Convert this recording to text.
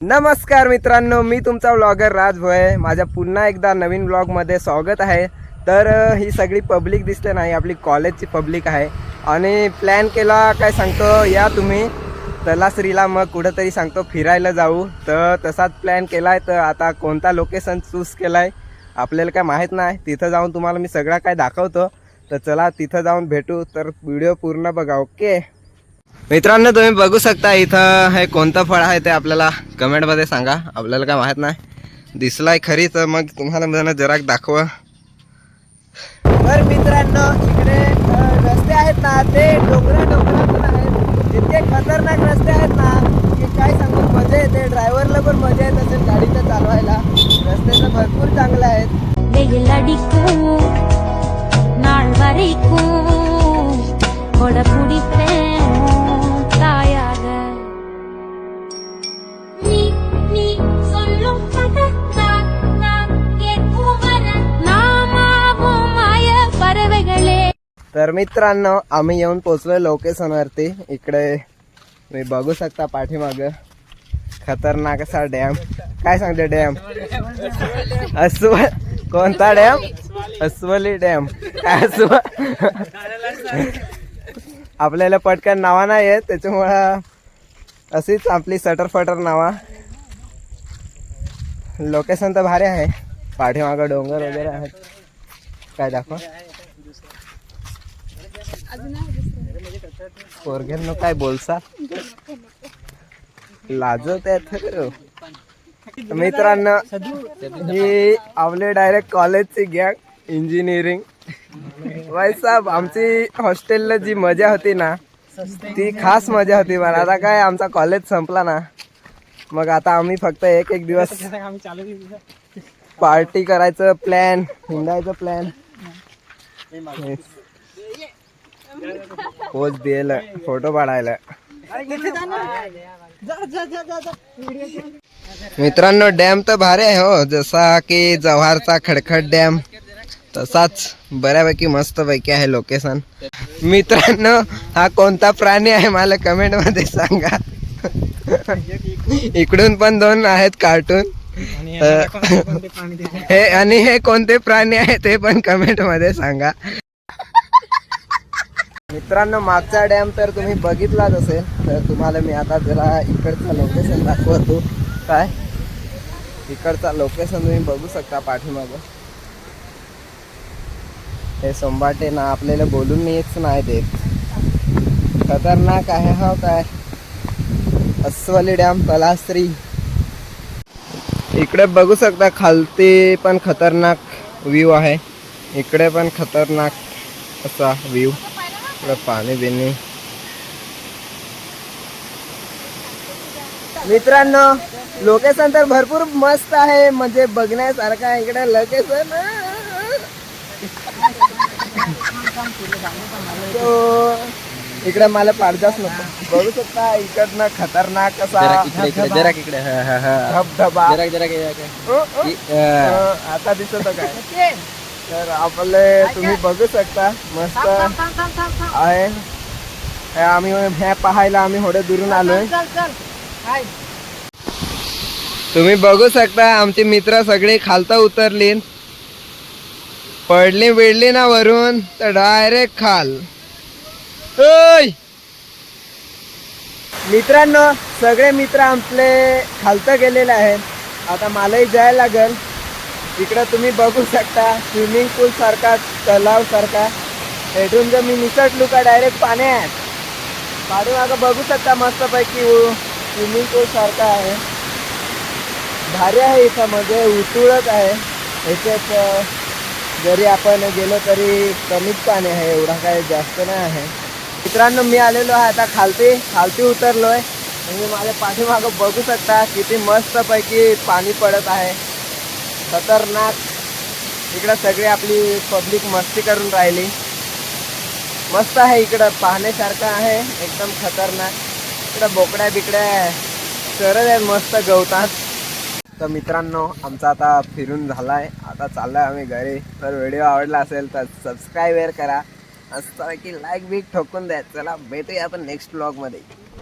नमस्कार मित्रांनो मी तुमचा व्लॉगर राजभोय माझ्या पुन्हा एकदा नवीन ब्लॉगमध्ये स्वागत आहे. तर ही सगळी पब्लिक दिसते नाही आपली कॉलेजची पब्लिक आहे. आणि प्लॅन केला काय सांगतो या तुम्ही. तलासरीला मग कुठंतरी सांगतो फिरायला जाऊ. तर तसाच प्लॅन केला आहे तर आता कोणता लोकेशन चूज केला आहे आपल्याला काय माहीत नाही. तिथं जाऊन तुम्हाला मी सगळा काय दाखवतो. तर चला तिथं जाऊन भेटू. तर व्हिडिओ पूर्ण बघा ओके मित्रांनो तुम्ही बघू शकता इथं हे कोणतं फळ आहे ते आपल्याला कमेंटमध्ये सांगा. आपल्याला काय माहीत नाही. दिसलाय खरी तर मग तुम्हाला मी जरा दाखवा. तर मित्रांनो इकडे रस्ते आहेत ना ते डोंगरा डोंगरातून आहेत. इतके खतरनाक रस्ते आहेत ना की काय सांगू मजा येते. ड्रायव्हरला पण मजा येत असेल गाडीचं तर मित्रांनो आम्ही येऊन पोचलो लोकेशनवरती. इकडे तुम्ही बघू शकता पाठीमागं. खतरनाक असा डॅम. काय सांगते डॅम? अस्व कोणता डॅम? अस्वली डॅम. काय अस्व आपल्याला पटकन नावा नाही आहेत त्याच्यामुळं अशीच आपली सटर फटर नावा. लोकेशन तर भारी आहे. पाठीमागं डोंगर वगैरे आहेत. काय दाखवा. पोरग्यांनो काय बोलसा? लाजवत मित्रांनो ही आवले डायरेक्ट कॉलेजची गॅग इंजिनिअरिंग भाई साहेब आमची हॉस्टेलला जी मजा होती ना ती खास मजा होती मला. आता काय आमचा कॉलेज संपला ना मग आता आम्ही फक्त एक एक दिवस पार्टी करायचं प्लॅन हिंडायचं प्लॅन पोच दिल फोटो काढायला मित्रांनो डॅम तर भारी आहे हो. जसा की जव्हारचा खडखड डॅम तसाच बऱ्यापैकी मस्त पैकी आहे लोकेशन मित्रांनो हा कोणता प्राणी आहे मला कमेंटमध्ये सांगा. इकडून पण दोन आहेत कार्टून हे आणि हे कोणते प्राणी आहे ते पण कमेंटमध्ये सांगा. मित्रांनो मागचा डॅम तर तुम्ही बघितलाच असेल तर तुम्हाला मी आता जरा इकडचा लोकेशन दाखवतो. काय? इकडचा लोकेशन तुम्ही बघू शकता पाठीमागं. हे सोमबाटे ना आपल्याला बोलून येत नाही देत. खतरनाक आहे हा काय? अस्वली डॅम पलास्त्री इकडे बघू शकता खालती पण खतरनाक व्ह्यू आहे. इकडे पण खतरनाक असा व्ह्यू इकडे पाणी बिणी मित्रांनो लोकेशन तर भरपूर मस्त आहे. म्हणजे बघण्यासारखं आहे. इकडे लोकेशन इकडे मला पाडजाच नको. बघू शकता इकडनं खतरनाक असा धबधबा. अ. अ, आता दिसत काय? तर आपले तुम्ही बघू शकता मस्त आहे. हे आम्ही ह्या पाहायला आम्ही थोडे दुरून आलोय. तुम्ही बघू शकता आमचे मित्र सगळे खालता उतरली पडली बिडली ना वरून तर डायरेक्ट खाल. ओय! मित्रांनो सगळे मित्र आपले खालतं गेलेले आहेत. आता मलाही जायला लागेल. इकडं तुम्ही बघू शकता स्विमिंग पूल सारखा तलाव सारखा. भेटून जर मी निसटलो का डायरेक्ट पाण्यात. पाठीमागं बघू शकता मस्तपैकी स्विमिंग पूल सारखा आहे. भारी आहे इथं म्हणजे उतुळत आहे ह्याच्यात जरी आपण गेलो तरी कमीच पाणी आहे एवढा काय जास्त नाही आहे. मित्रांनो मी आलेलो आहे आता खालती. खालती उतरलो आहे म्हणजे माझ्या पाठीमागं बघू शकता किती मस्तपैकी पाणी पडत आहे. खतरनाक. इकडं सगळी आपली पब्लिक मस्ती करून राहिली. मस्त आहे इकडं पाहण्यासारखं आहे एकदम खतरनाक. इकडं बोकड्या बिकड्या चरत आहेत मस्त गवतात. तर मित्रांनो आमचा आता फिरून झाला आहे आता चाललोय आम्ही घरी. तर व्हिडिओ आवडला असेल तर सबस्क्राईबर करा. असं की लाईक बिक ठोकून द्या. चला भेटूया आपण नेक्स्ट ब्लॉगमध्ये